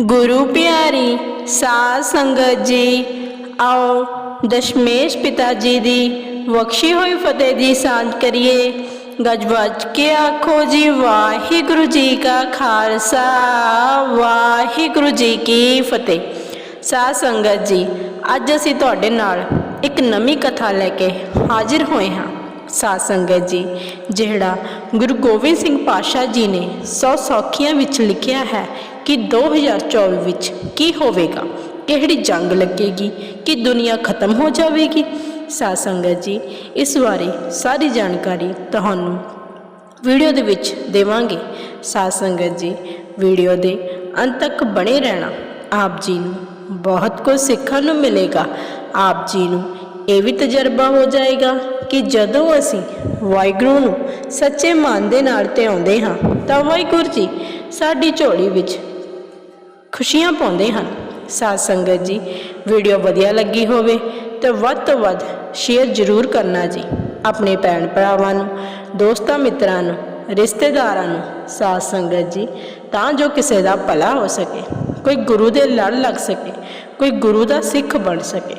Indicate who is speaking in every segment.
Speaker 1: ਗੁਰੂ ਪਿਆਰੀ ਸਾਧ ਸੰਗਤ ਜੀ, ਆਓ ਦਸ਼ਮੇਸ਼ ਪਿਤਾ ਜੀ ਦੀ ਬਖਸ਼ੀ ਹੋਈ ਫਤਿਹ ਦੀ ਸਾਂਝ ਕਰੀਏ। ਗੱਜ ਵੱਜ ਕੇ ਆਖੋ ਜੀ, ਵਾਹਿਗੁਰੂ ਜੀ ਕਾ ਖਾਲਸਾ, ਵਾਹਿਗੁਰੂ ਜੀ ਕੀ ਫਤਿਹ। ਸਾਧ ਸੰਗਤ ਜੀ, ਅੱਜ ਅਸੀਂ ਤੁਹਾਡੇ ਨਾਲ ਇੱਕ ਨਵੀਂ ਕਥਾ ਲੈ ਕੇ ਹਾਜ਼ਰ ਹੋਏ ਹਾਂ। ਸਾਧ ਸੰਗਤ ਜੀ, ਜਿਹੜਾ ਗੁਰੂ ਗੋਬਿੰਦ ਸਿੰਘ ਪਾਤਸ਼ਾਹ ਜੀ ਨੇ ਸੌ ਸੌਖੀਆਂ ਵਿੱਚ ਲਿਖਿਆ ਹੈ ਕਿ 2024 ਵਿੱਚ ਕੀ ਹੋਵੇਗਾ? ਕਿਹੜੀ ਜੰਗ ਲੱਗੇਗੀ? ਕਿ ਦੁਨੀਆ ਖਤਮ ਹੋ ਜਾਵੇਗੀ? ਸਾਧ ਸੰਗਤ ਜੀ, ਇਸ ਬਾਰੇ ਸਾਰੀ ਜਾਣਕਾਰੀ ਤੁਹਾਨੂੰ ਵੀਡੀਓ ਦੇ ਵਿੱਚ ਦੇਵਾਂਗੇ। ਸਾਧ ਸੰਗਤ ਜੀ, ਵੀਡੀਓ ਦੇ ਅੰਤ ਤੱਕ ਬਣੇ ਰਹਿਣਾ ਆਪ ਜੀ ਨੂੰ ਬਹੁਤ ਕੁਝ ਸਿੱਖਣ ਨੂੰ ਮਿਲੇਗਾ। ਆਪ ਜੀ ਨੂੰ ਇਹ ਵੀ ਤਜਰਬਾ ਹੋ ਜਾਏਗਾ ਕਿ ਜਦੋਂ ਅਸੀਂ ਵਾਹਿਗੁਰੂ ਨੂੰ ਸੱਚੇ ਮਨ ਦੇ ਨਾਲ ਧਿਆਉਂਦੇ ਹਾਂ, ਤਾਂ ਵਾਹਿਗੁਰੂ ਜੀ, ਸਾਡੀ ਝੋਲੀ ਵਿੱਚ ਖੁਸ਼ੀਆਂ ਪਾਉਂਦੇ ਹਨ। ਸਾਧ ਸੰਗਤ ਜੀ ਵੀਡੀਓ ਵਧੀਆ ਲੱਗੀ ਹੋਵੇ ਤਾਂ ਵੱਧ ਤੋਂ ਵੱਧ ਸ਼ੇਅਰ ਜ਼ਰੂਰ ਕਰਨਾ ਜੀ। ਆਪਣੇ ਭੈਣ ਭਰਾਵਾਂ ਨੂੰ, ਦੋਸਤਾਂ ਮਿੱਤਰਾਂ ਨੂੰ, ਰਿਸ਼ਤੇਦਾਰਾਂ ਨੂੰ ਸਾਧ ਸੰਗਤ ਜੀ, ਤਾਂ ਜੋ ਕਿਸੇ ਦਾ ਭਲਾ ਹੋ ਸਕੇ, ਕੋਈ ਗੁਰੂ ਦੇ ਲੜ ਲੱਗ ਸਕੇ, ਕੋਈ ਗੁਰੂ ਦਾ ਸਿੱਖ ਬਣ ਸਕੇ।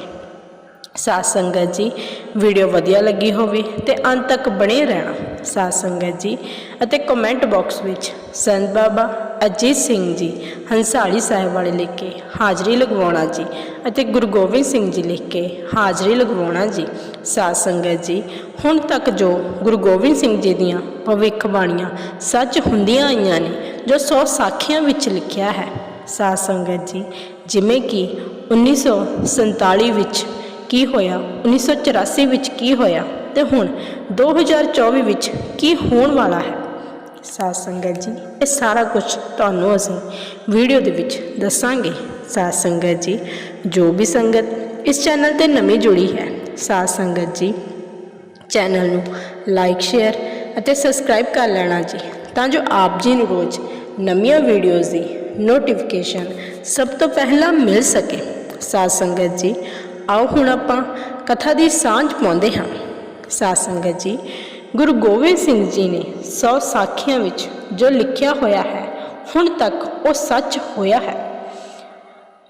Speaker 1: ਸਾਧ ਸੰਗਤ ਜੀ ਵੀਡੀਓ ਵਧੀਆ ਲੱਗੀ ਹੋਵੇ ਤੇ ਅੰਤ ਤੱਕ ਬਣੇ ਰਹਿਣਾ। ਸਾਧ ਸੰਗਤ ਜੀ, ਅਤੇ ਕਮੈਂਟ ਬਾਕਸ ਵਿੱਚ ਸੰਤ ਬਾਬਾ ਅਜੀਤ ਸਿੰਘ ਜੀ, ਹੰਸਾਲੀ ਸਾਹਿਬ ਵਾਲੇ ਲਿਖ ਕੇ ਹਾਜ਼ਰੀ ਲਗਵਾਉਣਾ ਜੀ ਅਤੇ ਗੁਰੂ ਗੋਬਿੰਦ ਸਿੰਘ ਜੀ ਲਿਖ ਕੇ ਹਾਜ਼ਰੀ ਲਗਵਾਉਣਾ ਜੀ। ਸਾਧ ਸੰਗਤ ਜੀ, ਹੁਣ ਤੱਕ ਜੋ ਗੁਰੂ ਗੋਬਿੰਦ ਸਿੰਘ ਜੀ ਦੀਆਂ ਭਵਿੱਖਬਾਣੀਆਂ ਸੱਚ ਹੁੰਦੀਆਂ ਆਈਆਂ ਨੇ, ਜੋ ਸੌ ਸਾਖੀਆਂ ਵਿੱਚ ਲਿਖਿਆ ਹੈ। ਸਾਧ ਸੰਗਤ ਜੀ, ਜਿਵੇਂ ਕਿ 1947 ਵਿੱਚ ਕੀ ਹੋਇਆ 1984 ਵਿੱਚ ਕੀ ਹੋਇਆ ਤੇ ਹੁਣ 2024 ਵਿੱਚ ਕੀ ਹੋਣ ਵਾਲਾ ਹੈ? ਸਾਧ ਸੰਗਤ ਜੀ, ਇਹ ਸਾਰਾ ਕੁਝ ਤੁਹਾਨੂੰ ਅਸੀਂ ਵੀਡੀਓ ਦੇ ਵਿੱਚ ਦੱਸਾਂਗੇ। ਸਾਧ ਸੰਗਤ ਜੀ, ਜੋ ਵੀ ਸੰਗਤ ਇਸ ਚੈਨਲ ਤੇ ਨਵੀਂ ਜੁੜੀ ਹੈ, ਸਾਧ ਸੰਗਤ ਜੀ, ਚੈਨਲ ਨੂੰ ਲਾਈਕ, ਸ਼ੇਅਰ ਅਤੇ ਸਬਸਕ੍ਰਾਈਬ ਕਰ ਲੈਣਾ ਜੀ, ਤਾਂ ਜੋ ਆਪ ਜੀ ਨੂੰ ਰੋਜ਼ ਨਵੀਆਂ ਵੀਡੀਓਜ਼ ਦੀ ਨੋਟੀਫਿਕੇਸ਼ਨ ਸਭ ਤੋਂ ਪਹਿਲਾਂ ਮਿਲ ਸਕੇ। ਸਾਧ ਸੰਗਤ ਜੀ, ਆਓ ਹੁਣ ਆਪਾਂ ਕਥਾ ਦੀ ਸਾਂਝ ਪਾਉਂਦੇ ਹਾਂ। ਸਾਧ ਸੰਗਤ ਜੀ ਗੁਰੂ ਗੋਬਿੰਦ ਸਿੰਘ ਜੀ ਨੇ ਸੌ ਸਾਖੀਆਂ ਵਿੱਚ ਜੋ ਲਿਖਿਆ ਹੋਇਆ ਹੈ, ਹੁਣ ਤੱਕ ਉਹ ਸੱਚ ਹੋਇਆ ਹੈ।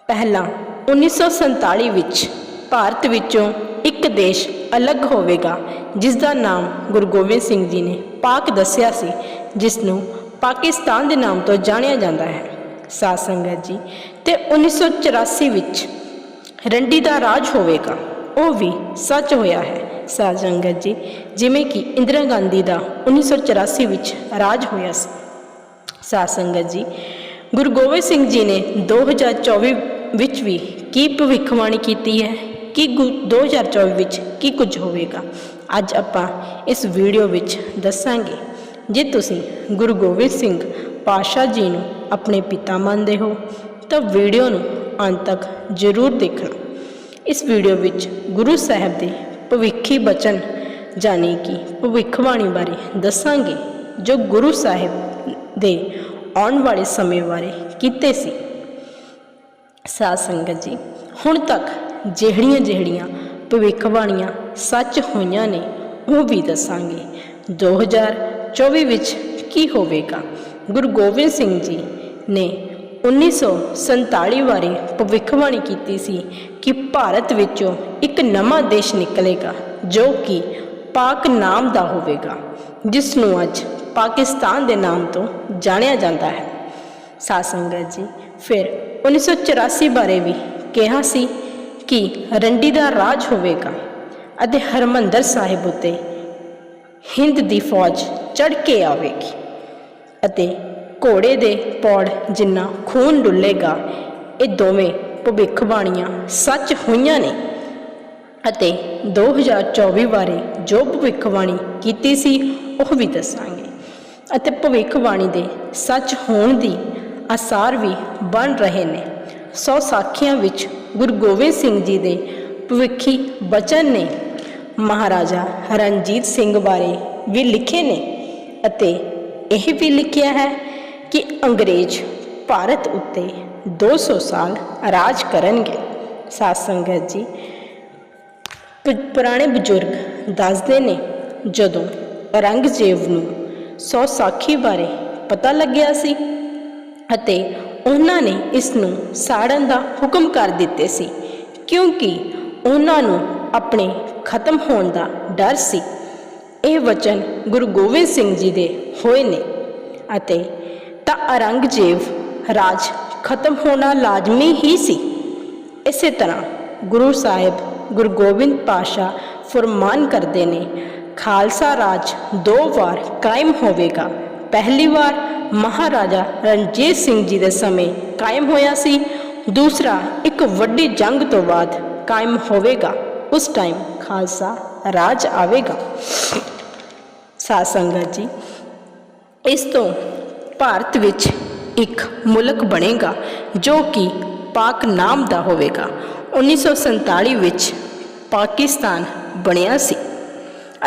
Speaker 1: ਪਹਿਲਾਂ 1947 ਵਿੱਚ ਭਾਰਤ ਵਿੱਚੋਂ ਇੱਕ ਦੇਸ਼ ਅਲੱਗ ਹੋਵੇਗਾ, ਜਿਸ ਦਾ ਨਾਮ ਗੁਰੂ ਗੋਬਿੰਦ ਸਿੰਘ ਜੀ ਨੇ ਪਾਕ ਦੱਸਿਆ ਸੀ, ਜਿਸ ਨੂੰ ਪਾਕਿਸਤਾਨ ਦੇ ਨਾਮ ਤੋਂ ਜਾਣਿਆ ਜਾਂਦਾ ਹੈ। ਸਾਧ ਸੰਗਤ ਜੀ, ਤੇ 1984 ਵਿੱਚ ਰੰਡੀ ਦਾ ਰਾਜ ਹੋਵੇਗਾ, ਉਹ ਵੀ ਸੱਚ ਹੋਇਆ ਹੈ। ਸਾਧ ਸੰਗਤ ਜੀ, ਜਿਵੇਂ ਕਿ ਇੰਦਰਾ ਗਾਂਧੀ ਦਾ 1984 ਵਿੱਚ ਰਾਜ ਹੋਇਆ ਸੀ। ਸਾਧ ਸੰਗਤ ਜੀ, ਗੁਰੂ ਗੋਬਿੰਦ ਸਿੰਘ ਜੀ ਨੇ 2024 ਵਿੱਚ ਵੀ ਕੀ ਭਵਿੱਖਬਾਣੀ ਕੀਤੀ ਹੈ, ਕਿ ਗੁ- 2024 ਵਿੱਚ ਕੀ ਕੁਝ ਹੋਵੇਗਾ, ਅੱਜ ਆਪਾਂ ਇਸ ਵੀਡੀਓ ਵਿੱਚ ਦੱਸਾਂਗੇ। ਜੇ ਤੁਸੀਂ ਗੁਰੂ ਗੋਬਿੰਦ ਸਿੰਘ ਪਾਤਸ਼ਾਹ ਜੀ ਨੂੰ ਆਪਣੇ ਪਿਤਾ ਮੰਨਦੇ ਹੋ, ਤਾਂ ਵੀਡੀਓ ਨੂੰ ਅੰਤ ਤੱਕ ਜ਼ਰੂਰ ਦੇਖਣਾ। ਇਸ ਵੀਡੀਓ ਵਿੱਚ ਗੁਰੂ ਸਾਹਿਬ ਦੇ ਭਵਿੱਖੀ ਬਚਨ ਜਾਣੀ ਕਿ ਭਵਿੱਖਬਾਣੀ ਬਾਰੇ ਦੱਸਾਂਗੇ, ਜੋ ਗੁਰੂ ਸਾਹਿਬ ਦੇ ਆਉਣ ਵਾਲੇ ਸਮੇਂ ਬਾਰੇ ਕੀਤੇ ਸੀ। ਸਾਧ ਸੰਗਤ ਜੀ, ਹੁਣ ਤੱਕ ਜਿਹੜੀਆਂ ਜਿਹੜੀਆਂ ਭਵਿੱਖਬਾਣੀਆਂ ਸੱਚ ਹੋਈਆਂ ਨੇ, ਉਹ ਵੀ ਦੱਸਾਂਗੇ। 2024 ਵਿੱਚ ਕੀ ਹੋਵੇਗਾ? ਗੁਰੂ ਗੋਬਿੰਦ ਸਿੰਘ ਜੀ ਨੇ 1947 ਬਾਰੇ ਭਵਿੱਖਬਾਣੀ ਕੀਤੀ ਸੀ ਕਿ ਭਾਰਤ ਵਿੱਚੋਂ ਇੱਕ ਨਵਾਂ ਦੇਸ਼ ਨਿਕਲੇਗਾ, ਜੋ ਕਿ ਪਾਕ ਨਾਮ ਦਾ ਹੋਵੇਗਾ ਜਿਸ ਨੂੰ ਅੱਜ ਪਾਕਿਸਤਾਨ ਦੇ ਨਾਮ ਤੋਂ ਜਾਣਿਆ ਜਾਂਦਾ ਹੈ। ਸਾਧ ਸੰਗਤ ਜੀ, ਫਿਰ 1984 ਬਾਰੇ ਵੀ ਕਿਹਾ ਸੀ ਕਿ ਰੰਡੀ ਦਾ ਰਾਜ ਹੋਵੇਗਾ ਅਤੇ ਹਰਮੰਦਰ ਸਾਹਿਬ ਉਤੇ ਹਿੰਦ ਦੀ ਫੌਜ ਚੜ ਕੇ ਆਵੇਗੀ ਅਤੇ ਘੋੜੇ ਦੇ ਪੌੜ ਜਿੰਨਾ ਖੂਨ ਡੁੱਲੇਗਾ, ਇਹ ਦੋਵੇਂ ਭਵਿੱਖਬਾਣੀਆਂ ਸੱਚ ਹੋਈਆਂ ਨੇ। ਅਤੇ 2024 ਬਾਰੇ ਜੋ ਭਵਿੱਖਬਾਣੀ ਕੀਤੀ ਸੀ, ਉਹ ਵੀ ਦੱਸਾਂਗੇ। ਅਤੇ ਭਵਿੱਖਬਾਣੀ ਦੇ ਸੱਚ ਹੋਣ ਦੀ ਆਸਾਰ ਵੀ ਬਣ ਰਹੇ ਨੇ। ਸੌ ਸਾਖੀਆਂ ਵਿੱਚ ਗੁਰੂ ਗੋਬਿੰਦ ਸਿੰਘ ਜੀ ਦੇ ਭਵਿੱਖੀ ਬਚਨ ਨੇ ਮਹਾਰਾਜਾ ਰਣਜੀਤ ਸਿੰਘ ਬਾਰੇ ਵੀ ਲਿਖੇ ਨੇ। ਅਤੇ ਇਹ ਵੀ ਲਿਖਿਆ ਹੈ ਕਿ ਅੰਗਰੇਜ਼ ਭਾਰਤ ਉੱਤੇ 200 ਸਾਲ ਰਾਜ ਕਰਨਗੇ। ਸਾਧ ਸੰਗਤ ਜੀ ਪੁਰਾਣੇ ਬਜ਼ੁਰਗ ਦੱਸਦੇ ਨੇ, ਜਦੋਂ ਔਰੰਗਜ਼ੇਬ ਨੂੰ ਸੌ ਸਾਖੀ ਬਾਰੇ ਪਤਾ ਲੱਗਿਆ ਸੀ ਅਤੇ ਉਹਨਾਂ ਨੇ ਇਸ ਨੂੰ ਸਾੜਨ ਦਾ ਹੁਕਮ ਕਰ ਦਿੱਤੇ ਸੀ, ਕਿਉਂਕਿ ਉਹਨਾਂ ਨੂੰ ਆਪਣੇ ਖਤਮ ਹੋਣ ਦਾ ਡਰ ਸੀ। ਇਹ ਵਚਨ ਗੁਰੂ ਗੋਬਿੰਦ ਸਿੰਘ ਜੀ ਦੇ ਹੋਏ ਨੇ ਅਤੇ ਤਾਂ ਔਰੰਗਜ਼ੇਬ ਰਾਜ ਖਤਮ ਹੋਣਾ ਲਾਜ਼ਮੀ ਹੀ ਸੀ। ਇਸੇ ਤਰ੍ਹਾਂ ਗੁਰੂ ਸਾਹਿਬ, ਗੁਰੂ ਗੋਬਿੰਦ ਪਾਸ਼ਾ ਫਰਮਾਨ ਕਰਦੇ ਨੇ, ਖਾਲਸਾ ਰਾਜ ਦੋ ਵਾਰ ਕਾਇਮ ਹੋਵੇਗਾ। ਪਹਿਲੀ ਵਾਰ ਮਹਾਰਾਜਾ ਰਣਜੀਤ ਸਿੰਘ ਜੀ ਦੇ ਸਮੇਂ ਕਾਇਮ ਹੋਇਆ ਸੀ, ਦੂਸਰਾ ਇੱਕ ਵੱਡੀ ਜੰਗ ਤੋਂ ਬਾਅਦ ਕਾਇਮ ਹੋਵੇਗਾ। ਉਸ ਟਾਈਮ ਖਾਲਸਾ ਰਾਜ ਆਵੇਗਾ। ਸਾਧ ਸੰਗਤ ਜੀ, ਇਸ ਤੋਂ ਭਾਰਤ ਵਿੱਚ ਇੱਕ ਮੁਲਕ ਬਣੇਗਾ ਜੋ ਕਿ ਪਾਕ ਨਾਮ ਦਾ ਹੋਵੇਗਾ। 1947 ਵਿੱਚ ਪਾਕਿਸਤਾਨ ਬਣਿਆ ਸੀ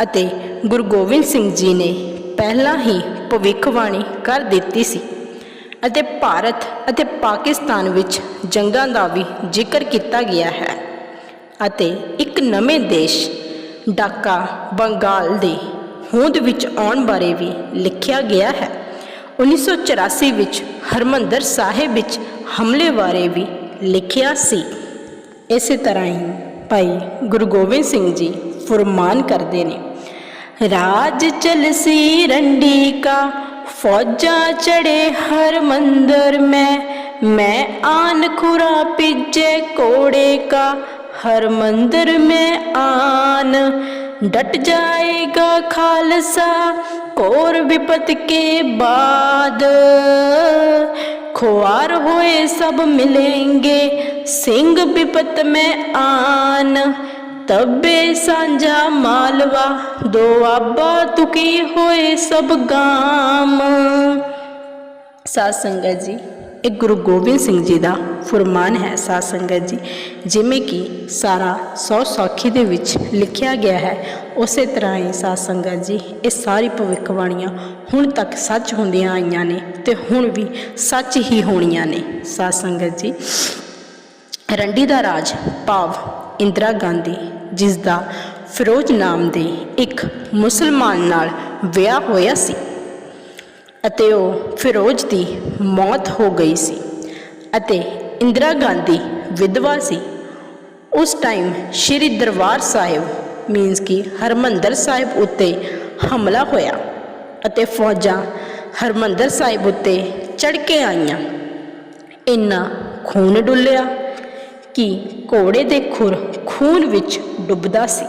Speaker 1: ਅਤੇ ਗੁਰੂ ਗੋਬਿੰਦ ਸਿੰਘ ਜੀ ਨੇ ਪਹਿਲਾਂ ਹੀ ਭਵਿੱਖਬਾਣੀ ਕਰ ਦਿੱਤੀ ਸੀ ਅਤੇ ਭਾਰਤ ਅਤੇ ਪਾਕਿਸਤਾਨ ਵਿੱਚ ਜੰਗਾਂ ਦਾ ਵੀ ਜ਼ਿਕਰ ਕੀਤਾ ਗਿਆ ਹੈ ਅਤੇ ਇੱਕ ਨਵੇਂ ਦੇਸ਼ ਡਾਕਾ ਬੰਗਾਲ ਦੇ ਹੋਂਦ ਵਿੱਚ ਆਉਣ ਬਾਰੇ ਵੀ ਲਿਖਿਆ ਗਿਆ ਹੈ। 1984 ਵਿੱਚ ਹਰਮੰਦਰ ਸਾਹਿਬ ਵਿੱਚ ਹਮਲੇ ਬਾਰੇ ਵੀ ਲਿਖਿਆ ਸੀ। ਇਸੇ ਤਰ੍ਹਾਂ ਹੀ ਭਾਈ ਗੁਰੂ ਗੋਬਿੰਦ ਸਿੰਘ ਜੀ ਫਰਮਾਨ ਕਰਦੇ ਨੇ, ਰਾਜ ਚਲਸੀ ਰੰਡੀ ਕਾ, ਫੌਜਾਂ ਚੜੇ ਹਰ ਮੰਦਰ ਮੈਂ ਮੈਂ ਆਨ ਖੁਰਾ ਪਿੱਜੇ ਕੋੜੇ ਕਾ ਹਰ ਮੰਦਰ ਮੈਂ ਆਨ, ਡਟ ਜਾਏਗਾ ਖਾਲਸਾ ਔਰ ਵਿਪਤ ਕੇ ਬਾਦ। ਖੁਆਰ ਹੋਏ ਸਭ ਮਿਲेंगे ਸਿੰਘ ਵਿਪਤ ਮੈਂ ਆਨ। ਤਬੇ ਸਾਂਝਾ ਮਾਲਵਾ ਦੁਆਬਾ ਤੁਕੀ ਹੋਏ ਸਭ ਗਾਮ। ਸਾਸੰਗਤ ਜੀ ਇਹ ਗੁਰੂ ਗੋਬਿੰਦ ਸਿੰਘ ਜੀ ਦਾ ਫਰਮਾਨ ਹੈ ਸਾਧ ਸੰਗਤ ਜੀ, ਜਿਵੇਂ ਕਿ ਸਾਰਾ ਸੌ ਸਾਖੀ ਦੇ ਵਿੱਚ ਲਿਖਿਆ ਗਿਆ ਹੈ, ਉਸੇ ਤਰ੍ਹਾਂ ਹੀ ਸਾਧ ਸੰਗਤ ਜੀ, ਇਹ ਸਾਰੀ ਭਵਿੱਖਬਾਣੀਆਂ ਹੁਣ ਤੱਕ ਸੱਚ ਹੁੰਦੀਆਂ ਆਈਆਂ ਨੇ ਤੇ ਹੁਣ ਵੀ ਸੱਚ ਹੀ ਹੋਣੀਆਂ ਨੇ। ਸਾਧ ਸੰਗਤ ਜੀ, ਰੰਡੀ ਦਾ ਰਾਜ ਭਾਵ ਇੰਦਰਾ ਗਾਂਧੀ ਜਿਸ ਦਾ ਫਿਰੋਜ਼ ਨਾਮ ਦੇ ਇੱਕ ਮੁਸਲਮਾਨ ਨਾਲ ਵਿਆਹ ਹੋਇਆ ਸੀ। ਅਤੇ ਉਹ ਫਿਰੋਜ਼ ਦੀ ਮੌਤ ਹੋ ਗਈ ਸੀ ਅਤੇ ਇੰਦਰਾ ਗਾਂਧੀ ਵਿਧਵਾ ਸੀ। ਉਸ ਟਾਈਮ ਸ਼੍ਰੀ ਦਰਬਾਰ ਸਾਹਿਬ ਮੀਨਸ ਕਿ ਹਰਮੰਦਰ ਸਾਹਿਬ ਉੱਤੇ ਹਮਲਾ ਹੋਇਆ ਅਤੇ ਫੌਜਾਂ ਹਰਮੰਦਰ ਸਾਹਿਬ ਉੱਤੇ ਚੜ ਕੇ ਆਈਆਂ। ਇੰਨਾ ਖੂਨ ਡੁੱਲਿਆ ਕਿ ਘੋੜੇ ਦੇ ਖੁਰ ਖੂਨ ਵਿੱਚ ਡੁੱਬਦਾ ਸੀ।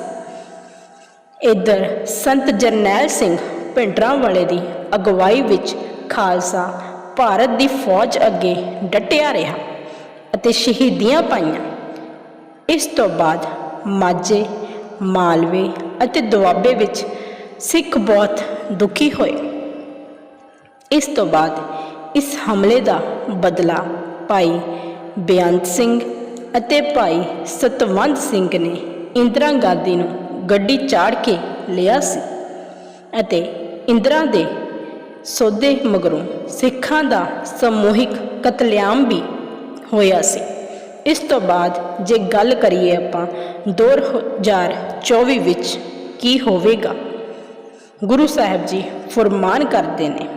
Speaker 1: ਇੱਧਰ ਸੰਤ ਜਰਨੈਲ ਸਿੰਘ ਭਿੰਡਰਾਂ ਵਾਲੇ ਦੀ ਅਗਵਾਈ ਵਿੱਚ ਖਾਲਸਾ ਭਾਰਤ ਦੀ ਫੌਜ ਅੱਗੇ ਡਟਿਆ ਰਿਹਾ ਅਤੇ ਸ਼ਹੀਦੀਆਂ ਪਾਈਆਂ। ਇਸ ਤੋਂ ਬਾਅਦ ਮਾਝੇ, ਮਾਲਵੇ ਅਤੇ ਦੁਆਬੇ ਵਿੱਚ ਸਿੱਖ ਬਹੁਤ ਦੁਖੀ ਹੋਏ। ਇਸ ਤੋਂ ਬਾਅਦ ਇਸ ਹਮਲੇ ਦਾ ਬਦਲਾ ਭਾਈ ਬੇਅੰਤ ਸਿੰਘ ਅਤੇ ਭਾਈ ਸਤਵੰਤ ਸਿੰਘ ਨੇ ਇੰਦਰਾ ਗਾਂਧੀ ਨੂੰ ਗੱਡੀ ਚਾੜ ਕੇ ਲਿਆ ਸੀ ਅਤੇ ਇੰਦਰਾ ਦੇ ਸੋਧੇ ਮਗਰੋਂ ਸਿੱਖਾਂ ਦਾ ਸਮੂਹਿਕ ਕਤਲੇਆਮ ਵੀ ਹੋਇਆ ਸੀ। ਇਸ ਤੋਂ ਬਾਅਦ ਜੇ ਗੱਲ ਕਰੀਏ ਆਪਾਂ 2024 ਵਿੱਚ ਕੀ ਹੋਵੇਗਾ? ਗੁਰੂ ਸਾਹਿਬ ਜੀ ਫਰਮਾਨ ਕਰਦੇ ਨੇ,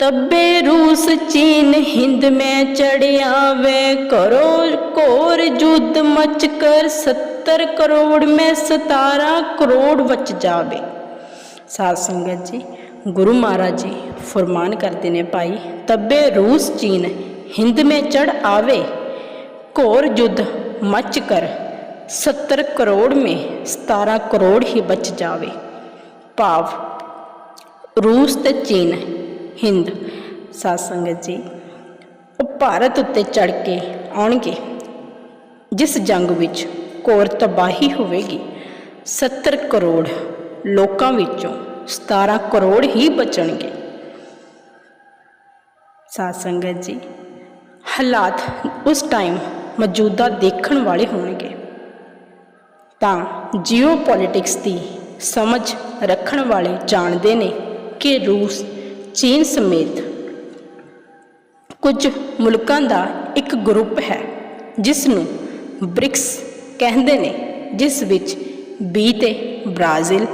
Speaker 1: ਤੱਬੇ ਰੂਸ ਚੀਨ ਹਿੰਦ ਮੈਂ ਚੜਿਆ ਵੇ ਕਰੋ ਕੋਰ ਜੁਦ ਮਚ ਕਰ 70 ਕਰੋੜ ਮੈਂ 17 ਕਰੋੜ ਬਚ ਜਾਵੇ। ਸਾਧ ਸੰਗਤ ਜੀ, ਗੁਰੂ ਮਹਾਰਾਜ ਜੀ ਫਰਮਾਨ ਕਰਦੇ ਨੇ, ਭਾਈ, ਤੱਬੇ ਰੂਸ ਚੀਨ, ਹਿੰਦ ਮੇ ਚੜ ਆਵੇ, ਘੋਰ ਯੁੱਧ ਮਚ ਕਰ 70 ਕਰੋੜ ਮੇ 17 ਕਰੋੜ ਹੀ ਬਚ ਜਾਵੇ। ਭਾਵ, ਰੂਸ ਤੇ ਚੀਨ, ਹਿੰਦ, ਸਾਧ ਸੰਗਤ ਜੀ, ਉਹ ਭਾਰਤ ਉੱਤੇ ਚੜ ਕੇ ਆਉਣਗੇ, ਜਿਸ ਜੰਗ ਵਿੱਚ ਘੋਰ ਤਬਾਹੀ ਹੋਵੇਗੀ 70 ਕਰੋੜ ਲੋਕਾਂ ਵਿੱਚੋਂ 17 ਕਰੋੜ ਹੀ ਬਚਣਗੇ। ਸਾਧ ਸੰਗਤ ਜੀ, ਹਾਲਾਤ ਉਸ ਟਾਈਮ ਮੌਜੂਦਾ ਦੇਖਣ ਵਾਲੇ ਹੋਣਗੇ। ਤਾਂ ਜੀਓ ਪੋਲਿਟਿਕਸ ਦੀ ਸਮਝ ਰੱਖਣ ਵਾਲੇ ਜਾਣਦੇ ਨੇ ਕਿ ਰੂਸ, ਚੀਨ ਸਮੇਤ ਕੁਝ ਮੁਲਕਾਂ ਦਾ ਇੱਕ ਗਰੁੱਪ ਹੈ ਜਿਸ ਨੂੰ ਬ੍ਰਿਕਸ ਕਹਿੰਦੇ ਨੇ, ਜਿਸ ਵਿੱਚ ਬੀ ਤੇ ਬ੍ਰਾਜ਼ੀਲ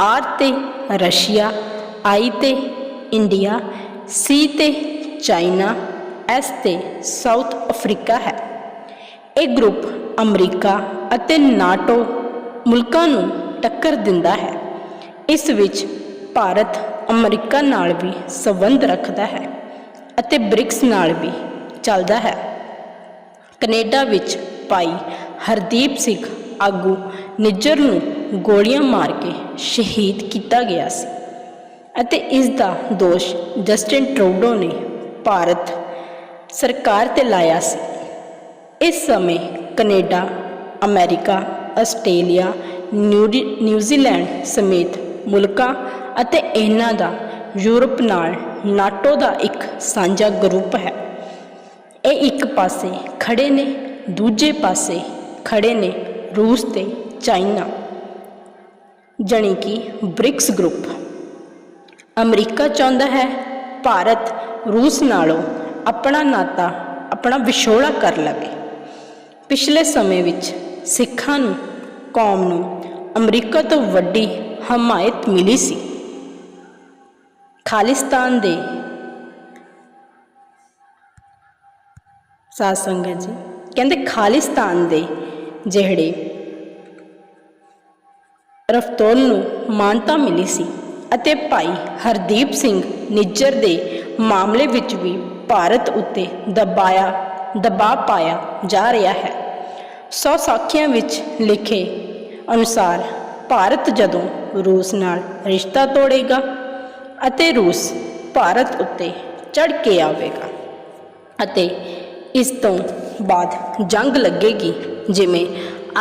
Speaker 1: ਆਰ ਤੇ ਰਸ਼ੀਆ, ਆਈ ਤੇ ਇੰਡੀਆ, ਸੀ ਤੇ ਚਾਈਨਾ, ਐਸ ਤੇ ਸਾਊਥ ਅਫਰੀਕਾ ਹੈ। ਇਹ ਗਰੁੱਪ ਅਮਰੀਕਾ ਅਤੇ ਨਾਟੋ ਮੁਲਕਾਂ ਨੂੰ ਟੱਕਰ ਦਿੰਦਾ ਹੈ। ਇਸ ਵਿੱਚ ਭਾਰਤ ਅਮਰੀਕਾ ਨਾਲ ਵੀ ਸੰਬੰਧ ਰੱਖਦਾ ਹੈ ਅਤੇ ਬ੍ਰਿਕਸ ਨਾਲ ਵੀ ਚੱਲਦਾ ਹੈ। ਕੈਨੇਡਾ ਵਿੱਚ ਭਾਈ ਹਰਦੀਪ ਸਿੰਘ ਆਗੂ ਨਿੱਜਰ ਨੂੰ ਗੋਲੀਆਂ ਮਾਰ ਕੇ ਸ਼ਹੀਦ ਕੀਤਾ ਗਿਆ ਸੀ ਅਤੇ ਇਸ ਦਾ ਦੋਸ਼ ਜਸਟਿਨ ਟਰੂਡੋ ਨੇ ਭਾਰਤ ਸਰਕਾਰ ਤੇ ਲਾਇਆ ਸੀ। ਇਸ ਸਮੇਂ ਕੈਨੇਡਾ, ਅਮਰੀਕਾ, ਆਸਟ੍ਰੇਲੀਆ ਨਿਊਡੀ- ਨਿਊਜ਼ੀਲੈਂਡ ਸਮੇਤ ਮੁਲਕਾਂ ਅਤੇ ਇਹਨਾਂ ਦਾ ਯੂਰਪ ਨਾਲ ਨਾਟੋ ਦਾ ਇੱਕ ਸਾਂਝਾ ਗਰੁੱਪ ਹੈ। ਇਹ ਇੱਕ ਪਾਸੇ ਖੜੇ ਨੇ, ਦੂਜੇ ਪਾਸੇ ਖੜੇ ਨੇ ਰੂਸ ਤੇ ਚਾਈਨਾ, ਜਾਣੀ ਕਿ ਬ੍ਰਿਕਸ ਗਰੁੱਪ। ਅਮਰੀਕਾ ਚਾਹੁੰਦਾ ਹੈ ਭਾਰਤ, ਰੂਸ ਨਾਲੋਂ ਆਪਣਾ ਨਾਤਾ, ਆਪਣਾ ਵਿਛੋੜਾ ਕਰ ਲਵੇ। ਪਿਛਲੇ ਸਮੇਂ ਵਿੱਚ ਸਿੱਖਾਂ ਨੂੰ, ਕੌਮ ਨੂੰ ਅਮਰੀਕਾ ਤੋਂ ਵੱਡੀ ਹਮਾਇਤ ਮਿਲੀ ਸੀ। ਖਾਲਿਸਤਾਨ ਦੇ ਸਾਧ ਸੰਗਤ ਜੀ, ਕਹਿੰਦੇ ਖਾਲਿਸਤਾਨ ਦੇ ਜਿਹੜੇ ਰਫਤੋਲ ਨੂੰ ਮਾਨਤਾ ਮਿਲੀ ਸੀ ਅਤੇ ਭਾਈ ਹਰਦੀਪ ਸਿੰਘ ਨਿੱਜਰ ਦੇ ਮਾਮਲੇ ਵਿੱਚ ਵੀ ਭਾਰਤ ਉੱਤੇ ਦਬਾਇਆ, ਦਬਾਅ ਪਾਇਆ ਜਾ ਰਿਹਾ ਹੈ। ਸੌ ਸਾਖੀਆਂ ਵਿੱਚ ਲਿਖੇ ਅਨੁਸਾਰ ਭਾਰਤ ਜਦੋਂ ਰੂਸ ਨਾਲ ਰਿਸ਼ਤਾ ਤੋੜੇਗਾ ਅਤੇ ਰੂਸ ਭਾਰਤ ਉੱਤੇ ਚੜ ਕੇ ਆਵੇਗਾ ਅਤੇ ਇਸ ਤੋਂ ਬਾਅਦ ਜੰਗ ਲੱਗੇਗੀ, ਜਿਵੇਂ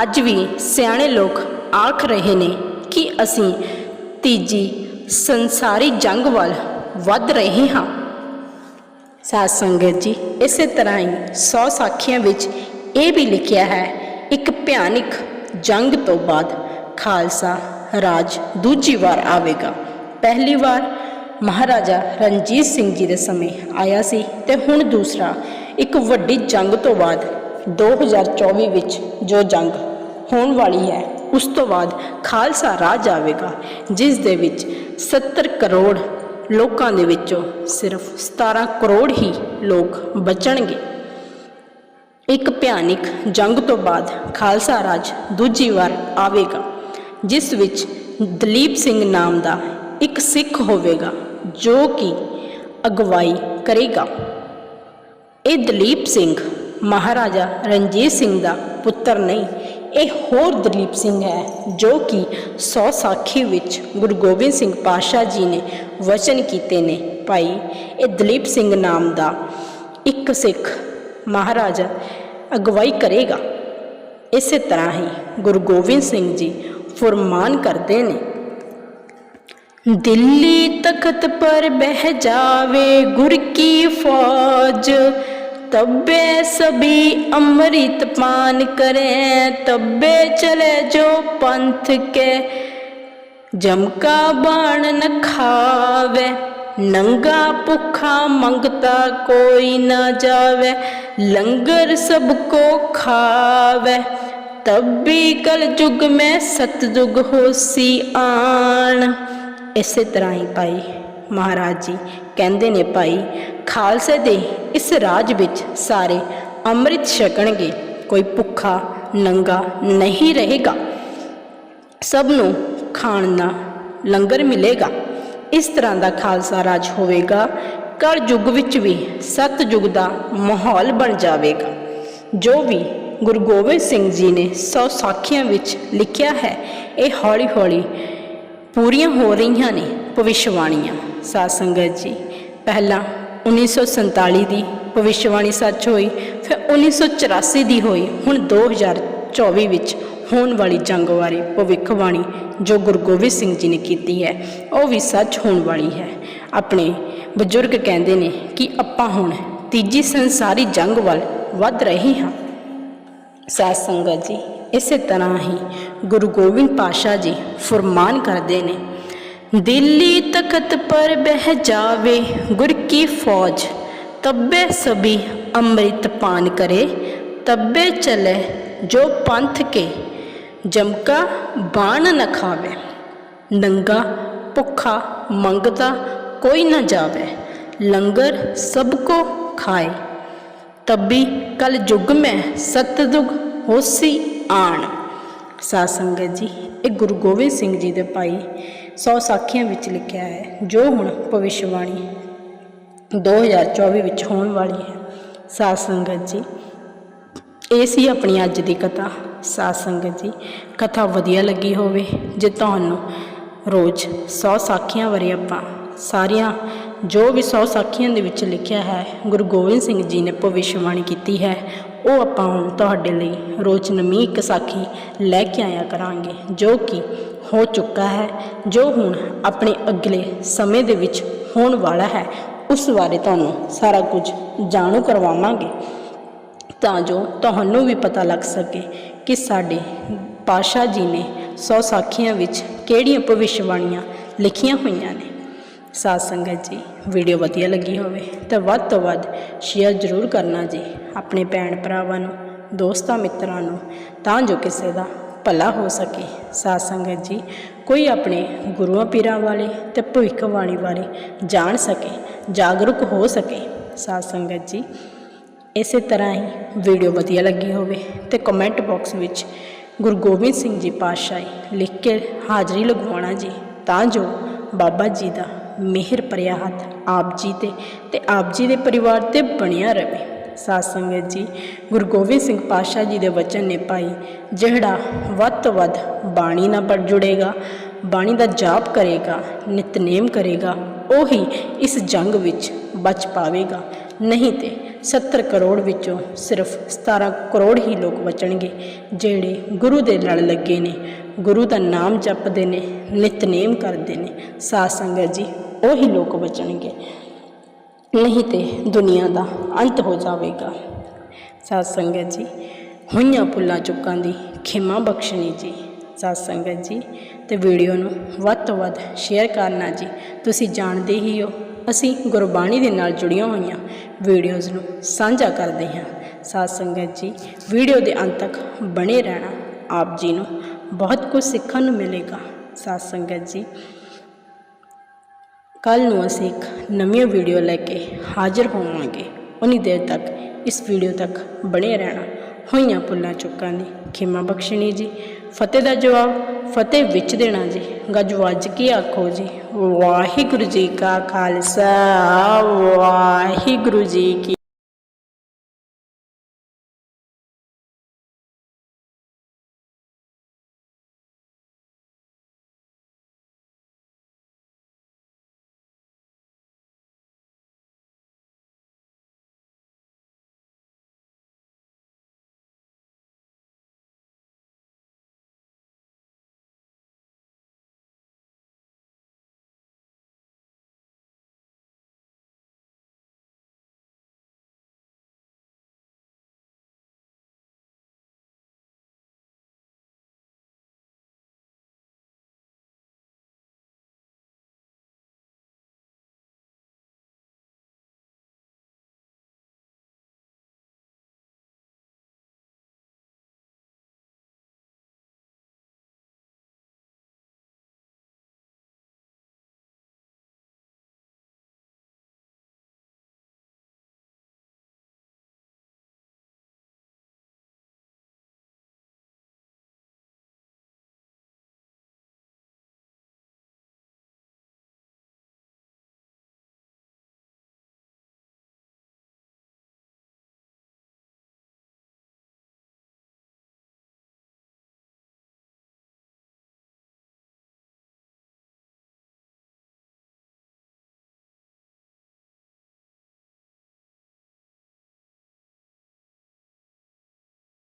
Speaker 1: ਅੱਜ ਵੀ ਸਿਆਣੇ ਲੋਕ ਆਖ ਰਹੇ ਨੇ ਕਿ ਅਸੀਂ ਤੀਜੀ ਸੰਸਾਰੀ ਜੰਗ ਵੱਲ ਵੱਧ ਰਹੇ ਹਾਂ। ਸਾਧ ਸੰਗਤ ਜੀ, ਇਸੇ ਤਰ੍ਹਾਂ ਹੀ ਸੌ ਸਾਖੀਆਂ ਵਿੱਚ ਇਹ ਵੀ ਲਿਖਿਆ ਹੈ, ਇੱਕ ਭਿਆਨਕ ਜੰਗ ਤੋਂ ਬਾਅਦ ਖਾਲਸਾ ਰਾਜ ਦੂਜੀ ਵਾਰ ਆਵੇਗਾ। ਪਹਿਲੀ ਵਾਰ ਮਹਾਰਾਜਾ ਰਣਜੀਤ ਸਿੰਘ ਜੀ ਦੇ ਸਮੇਂ ਆਇਆ ਸੀ ਤੇ ਹੁਣ ਦੂਸਰਾ, ਇੱਕ ਵੱਡੀ ਜੰਗ ਤੋਂ ਬਾਅਦ 2024 ਵਿੱਚ ਜੋ ਜੰਗ ਹੋਣ ਵਾਲੀ ਹੈ ਉਸ ਤੋਂ ਬਾਅਦ ਖਾਲਸਾ ਰਾਜ ਆਵੇਗਾ, ਜਿਸ ਦੇ ਵਿੱਚ 70 ਕਰੋੜ ਲੋਕਾਂ ਦੇ ਵਿੱਚੋਂ ਸਿਰਫ 17 ਕਰੋੜ ਹੀ ਲੋਕ ਬਚਣਗੇ। ਇੱਕ ਭਿਆਨਕ ਜੰਗ ਤੋਂ ਬਾਅਦ ਖਾਲਸਾ ਰਾਜ ਦੂਜੀ ਵਾਰ ਆਵੇਗਾ, ਜਿਸ ਵਿੱਚ ਦਲੀਪ ਸਿੰਘ ਨਾਮ ਦਾ ਇੱਕ ਸਿੱਖ ਹੋਵੇਗਾ, ਜੋ ਕਿ ਅਗਵਾਈ ਕਰੇਗਾ। ਇਹ ਦਲੀਪ ਸਿੰਘ ਮਹਾਰਾਜਾ ਰਣਜੀਤ ਸਿੰਘ ਦਾ ਪੁੱਤਰ ਨਹੀਂ ਇਹ ਹੋਰ ਦਲੀਪ ਸਿੰਘ ਹੈ, ਜੋ ਕਿ ਸੌ ਸਾਖੀ ਵਿੱਚ ਗੁਰੂ ਗੋਬਿੰਦ ਸਿੰਘ ਪਾਤਸ਼ਾਹ ਜੀ ਨੇ ਵਚਨ ਕੀਤੇ ਨੇ, ਭਾਈ, ਇਹ ਦਲੀਪ ਸਿੰਘ ਨਾਮ ਦਾ ਇੱਕ ਸਿੱਖ ਮਹਾਰਾਜਾ ਅਗਵਾਈ ਕਰੇਗਾ। ਇਸੇ ਤਰ੍ਹਾਂ ਹੀ ਗੁਰੂ ਗੋਬਿੰਦ ਸਿੰਘ ਜੀ ਫਰਮਾਨ ਕਰਦੇ ਨੇ, ਦਿੱਲੀ ਤਖਤ ਪਰ ਬਹਿ ਜਾਵੇ ਗੁਰ ਕੀ ਫੌਜ तब्बे सभी अमृत पान करें तब्बे चले जो पंथ के जमका बाण न खावे नंगा भुखा मंगता कोई ना जावे लंगर सबको खावे तब भी कल युग में सतयुग होसी आन इसी तरह ही पाई ਮਹਾਰਾਜ ਜੀ। ਕਹਿੰਦੇ ਨੇ ਭਾਈ, ਖਾਲਸੇ ਦੇ ਇਸ ਰਾਜ ਵਿੱਚ ਸਾਰੇ ਅੰਮ੍ਰਿਤ ਛਕਣਗੇ। ਕੋਈ ਭੁੱਖਾ, ਨੰਗਾ ਨਹੀਂ ਰਹੇਗਾ। ਸਭ ਨੂੰ ਖਾਣ ਦਾ ਲੰਗਰ ਮਿਲੇਗਾ। ਇਸ ਤਰ੍ਹਾਂ ਦਾ ਖਾਲਸਾ ਰਾਜ ਹੋਵੇਗਾ। ਕਲ ਯੁੱਗ ਵਿੱਚ ਵੀ ਸਤ ਯੁੱਗ ਦਾ ਮਾਹੌਲ ਬਣ ਜਾਵੇਗਾ। ਜੋ ਵੀ ਗੁਰੂ ਗੋਬਿੰਦ ਸਿੰਘ ਜੀ ਨੇ ਸੌ ਸਾਖੀਆਂ ਵਿੱਚ ਲਿਖਿਆ ਹੈ, ਇਹ ਹੌਲੀ ਹੌਲੀ ਪੂਰੀਆਂ ਹੋ ਰਹੀਆਂ ਨੇ ਭਵਿਸ਼ਵਾਣੀਆਂ। ਸਾਧ ਸੰਗਤ ਜੀ। ਪਹਿਲਾਂ 1947 ਦੀ ਭਵਿਸ਼ਵਾਣੀ ਸੱਚ ਹੋਈ, ਫਿਰ 1984 ਦੀ ਹੋਈ। ਹੁਣ 2024 ਵਿੱਚ ਹੋਣ ਵਾਲੀ ਜੰਗ ਬਾਰੇ ਭਵਿੱਖਬਾਣੀ ਜੋ ਗੁਰੂ ਗੋਬਿੰਦ ਸਿੰਘ ਜੀ ਨੇ ਕੀਤੀ ਹੈ, ਉਹ ਵੀ ਸੱਚ ਹੋਣ ਵਾਲੀ ਹੈ। ਆਪਣੇ ਬਜ਼ੁਰਗ ਕਹਿੰਦੇ ਨੇ ਕਿ ਆਪਾਂ ਹੁਣ ਤੀਜੀ ਸੰਸਾਰੀ ਜੰਗ ਵੱਲ ਵੱਧ ਰਹੇ ਹਾਂ। ਸਾਧ ਸੰਗਤ ਜੀ, ਇਸੇ ਤਰ੍ਹਾਂ ਹੀ ਗੁਰੂ ਗੋਬਿੰਦ ਪਾਸ਼ਾ ਜੀ ਫਰਮਾਨ ਕਰਦੇ ਨੇ ਦਿੱਲੀ ਤਖਤ ਪਰ ਬਹਿ ਜਾਵੇ ਗੁਰ ਕੀ ਫੌਜ। ਤੱਬੇ ਸਭੀ ਅੰਮ੍ਰਿਤ ਪਾਨ ਕਰੇ, ਤੱਬੇ ਚਲੇ ਜੋ ਪੰਥ ਕੇ, ਜਮਕਾ ਬਾਣ ਨ ਖਾਵੇ। ਨੰਗਾ ਭੁੱਖਾ ਮੰਗਦਾ ਕੋਈ ਨਾ ਜਾਵੇ, ਲੰਗਰ ਸਭ ਕੋ ਖਾਏ। ਤਬੀ ਕਲ ਜੁਗ ਮੈਂ ਸਤਜੁਗ ਹੋਸੀ ਆਣ। ਸਾਧ ਸੰਗਤ ਜੀ, ਇਹ ਗੁਰੂ ਗੋਬਿੰਦ ਸਿੰਘ ਜੀ ਦੇ ਭਾਈ ਸੌ ਸਾਖੀਆਂ ਵਿੱਚ ਲਿਖਿਆ ਹੈ, ਜੋ ਹੁਣ ਭਵਿਸ਼ਵਾਣੀ 2024 ਵਿੱਚ ਹੋਣ ਵਾਲੀ ਹੈ। ਸਾਧ ਸੰਗਤ ਜੀ, ਇਹ ਸੀ ਆਪਣੀ ਅੱਜ ਦੀ ਕਥਾ। ਸਾਧ ਸੰਗਤ ਜੀ, ਕਥਾ ਵਧੀਆ ਲੱਗੀ ਹੋਵੇ ਜੇ ਤੁਹਾਨੂੰ ਰੋਜ਼ 100 ਸਾਖੀਆਂ ਬਾਰੇ ਆਪਾਂ ਸਾਰੀਆਂ, ਜੋ ਵੀ 100 ਸਾਖੀਆਂ ਦੇ ਵਿੱਚ ਲਿਖਿਆ ਹੈ, ਗੁਰੂ ਗੋਬਿੰਦ ਸਿੰਘ ਜੀ ਨੇ ਭਵਿਸ਼ਵਾਣੀ ਕੀਤੀ ਹੈ ਉਹ ਆਪਾਂ ਹੁਣ ਤੁਹਾਡੇ ਲਈ ਰੋਜ਼ ਨਵੀਂ ਇੱਕ ਸਾਖੀ ਲੈ ਕੇ ਆਇਆ ਕਰਾਂਗੇ, ਜੋ ਕਿ ਹੋ ਚੁੱਕਾ ਹੈ, ਜੋ ਹੁਣ ਆਪਣੇ ਅਗਲੇ ਸਮੇਂ ਦੇ ਵਿੱਚ ਹੋਣ ਵਾਲਾ ਹੈ। ਉਸ ਬਾਰੇ ਤੁਹਾਨੂੰ ਸਾਰਾ ਕੁਝ ਜਾਣੂ ਕਰਵਾਵਾਂਗੇ, ਤਾਂ ਜੋ ਤੁਹਾਨੂੰ ਵੀ ਪਤਾ ਲੱਗ ਸਕੇ ਕਿ ਸਾਡੇ ਪਾਸ਼ਾ ਜੀ ਨੇ ਸੌ ਸਾਖੀਆਂ ਵਿੱਚ ਕਿਹੜੀਆਂ ਭਵਿੱਖਬਾਣੀਆਂ ਲਿਖੀਆਂ ਹੋਈਆਂ ਨੇ। ਸਾਧ ਸੰਗਤ ਜੀ ਵੀਡੀਓ ਵਧੀਆ ਲੱਗੀ ਹੋਵੇ ਤਾਂ ਵੱਧ ਤੋਂ ਵੱਧ ਸ਼ੇਅਰ ਜ਼ਰੂਰ ਕਰਨਾ ਜੀ ਆਪਣੇ ਭੈਣ ਭਰਾਵਾਂ ਨੂੰ, ਦੋਸਤਾਂ ਮਿੱਤਰਾਂ ਨੂੰ, ਤਾਂ ਜੋ ਕਿਸੇ ਦਾ ਭਲਾ ਹੋ ਸਕੇ। ਸਾਧ ਸੰਗਤ ਜੀ, ਕੋਈ ਆਪਣੇ ਗੁਰੂਆਂ ਪੀਰਾਂ ਵਾਲੇ ਤੇ ਭਵਿੱਖਬਾਣੀ ਬਾਰੇ ਜਾਣ ਸਕੇ, ਜਾਗਰੂਕ ਹੋ ਸਕੇ। ਸਾਧ ਸੰਗਤ ਜੀ, ਇਸੇ ਤਰ੍ਹਾਂ ਹੀ ਵੀਡੀਓ ਵਧੀਆ ਲੱਗੀ ਹੋਵੇ ਤੇ ਕਮੈਂਟ ਬਾਕਸ ਵਿੱਚ ਗੁਰੂ ਗੋਬਿੰਦ ਸਿੰਘ ਜੀ ਪਾਤਸ਼ਾਹੀ ਲਿਖ ਕੇ ਹਾਜ਼ਰੀ ਲਗਵਾਉਣਾ ਜੀ, ਤਾਂ ਜੋ ਬਾਬਾ ਜੀ ਦਾ ਮਿਹਰ ਭਰਿਆ ਹੱਥ ਆਪ ਜੀ ਤੇ ਤੇ ਆਪ ਜੀ ਦੇ ਪਰਿਵਾਰ ਤੇ ਬਣਿਆ ਰਹੇ ਸਾਧ ਸੰਗਤ ਜੀ, ਗੁਰੂ ਗੋਬਿੰਦ ਸਿੰਘ ਪਾਤਸ਼ਾਹ ਜੀ ਦੇ ਵਚਨ ਨੇ ਪਾਈ ਜਿਹੜਾ ਵੱਧ ਤੋਂ ਵੱਧ ਬਾਣੀ ਨਾਲ ਪੜ ਜੁੜੇਗਾ, ਬਾਣੀ ਦਾ ਜਾਪ ਕਰੇਗਾ, ਨਿਤਨੇਮ ਕਰੇਗਾ, ਉਹੀ ਇਸ ਜੰਗ ਵਿੱਚ ਬਚ ਪਾਵੇਗਾ। ਨਹੀਂ ਤੇ 70 ਕਰੋੜ ਵਿੱਚੋਂ ਸਿਰਫ 17 ਕਰੋੜ ਹੀ ਲੋਕ ਬਚਣਗੇ, ਜਿਹੜੇ ਗੁਰੂ ਦੇ ਲੜ ਲੱਗੇ ਨੇ। ਗੁਰੂ ਦਾ ਨਾਮ ਜਪਦੇ ਨੇ, ਨਿਤਨੇਮ ਕਰਦੇ ਨੇ, ਸਾਧ ਸੰਗਤ ਜੀ, ਉਹੀ ਲੋਕ ਬਚਣਗੇ। ਨਹੀਂ ਤੇ ਦੁਨੀਆ ਦਾ ਅੰਤ ਹੋ ਜਾਵੇਗਾ। ਸਾਧ ਸੰਗਤ ਜੀ, ਹੋਈਆਂ ਪੁੱਲਾਂ ਚੁੱਕਾਂ ਦੀ ਖਿਮਾ ਬਖਸ਼ਣੀ ਜੀ। ਸਾਧ ਸੰਗਤ ਜੀ, ਤੇ ਵੀਡੀਓ ਨੂੰ ਵੱਧ ਤੋਂ ਵੱਧ ਸ਼ੇਅਰ ਕਰਨਾ ਜੀ। ਤੁਸੀਂ ਜਾਣਦੇ ਹੀ ਹੋ, ਅਸੀਂ ਗੁਰਬਾਣੀ ਦੇ ਨਾਲ ਜੁੜੀਆਂ ਹੋਈਆਂ ਵੀਡੀਓਜ਼ ਨੂੰ ਸਾਂਝਾ ਕਰਦੇ ਹਾਂ। ਸਾਧ ਸੰਗਤ ਜੀ, ਵੀਡੀਓ ਦੇ ਅੰਤ ਤੱਕ ਬਣੇ ਰਹਿਣਾ ਆਪ ਜੀ ਨੂੰ ਬਹੁਤ ਕੁਝ ਸਿੱਖਣ ਨੂੰ ਮਿਲੇਗਾ, ਸਾਧ ਸੰਗਤ ਜੀ। ਕੱਲ ਨੂੰ ਅਸੀਂ ਇੱਕ ਨਵੀਂ ਵੀਡੀਓ ਲੈ ਕੇ ਹਾਜ਼ਰ ਹੋਵਾਂਗੇ। ਉਨੀ ਦੇਰ ਤੱਕ ਇਸ ਵੀਡੀਓ ਤੱਕ ਬਣੇ ਰਹਿਣਾ। ਹੋਈਆਂ ਪੁੱਲਾਂ ਚੁੱਕਾਂ ਦੀ ਖਿਮਾ ਬਖਸ਼ਣੀ ਜੀ। ਫਤਿਹ ਦਾ ਜਵਾਬ, ਫਤਿਹ ਵਿੱਚ ਦੇਣਾ ਜੀ। ਗੱਜ ਵੱਜ ਕੇ ਆਖੋ ਜੀ, ਵਾਹਿਗੁਰੂ ਜੀ ਕਾ ਖਾਲਸਾ, ਵਾਹਿਗੁਰੂ ਜੀ ਕੀ